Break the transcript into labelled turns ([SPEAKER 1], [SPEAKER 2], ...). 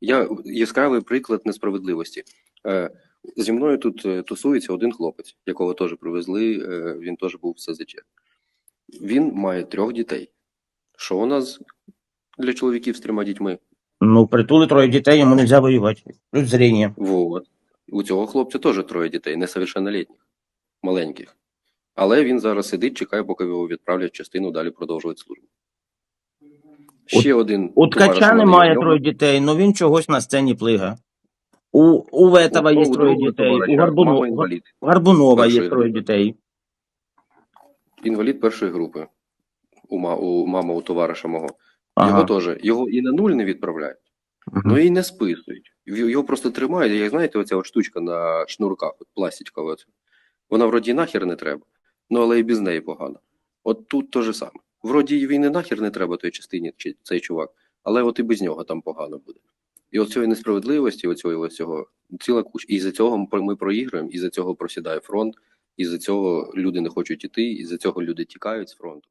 [SPEAKER 1] Я яскравий приклад несправедливості. Е, Зі мною тут е, тусується один хлопець, якого теж привезли, е, він теж був в СЗЧ. Він має трьох дітей. Що у нас для чоловіків з трьома дітьми?
[SPEAKER 2] Ну, притули троє дітей, йому нельзя воювати. Плюс зріння.
[SPEAKER 1] Вот. У цього хлопця теж троє дітей, несовершеннолітніх, маленьких. Але він зараз сидить, чекає, поки його відправлять частину далі продовжувати службу. Ще один.
[SPEAKER 2] У ткача немає троє дітей, але він чогось на сцені плига. У, у Ветова
[SPEAKER 1] У
[SPEAKER 2] є троє дітей, у
[SPEAKER 1] товариша
[SPEAKER 2] Гарбуно-
[SPEAKER 1] мама інвалід.
[SPEAKER 2] Гарбунова є троє
[SPEAKER 1] групи.
[SPEAKER 2] дітей.
[SPEAKER 1] Інвалід першої групи. У, ма, у мама у товариша мого.
[SPEAKER 2] Ага.
[SPEAKER 1] Його теж. Його і на нуль не відправляють,
[SPEAKER 2] Мгм.
[SPEAKER 1] ну і не списують. Його просто тримають, як знаєте, оця от штучка на шнурках, от пластикова. Оця. Вона вроді нахер не треба, ну але і без неї погано. От тут те же саме. Вроді і нахер не треба той частині, чи цей чувак, але от і без нього там погано буде. І от цієї несправедливості, оцього, цього ціла куча. І за цього ми- проіграємо, і за цього просідає фронт, і за цього люди не хочуть іти, і за цього люди тікають з фронту.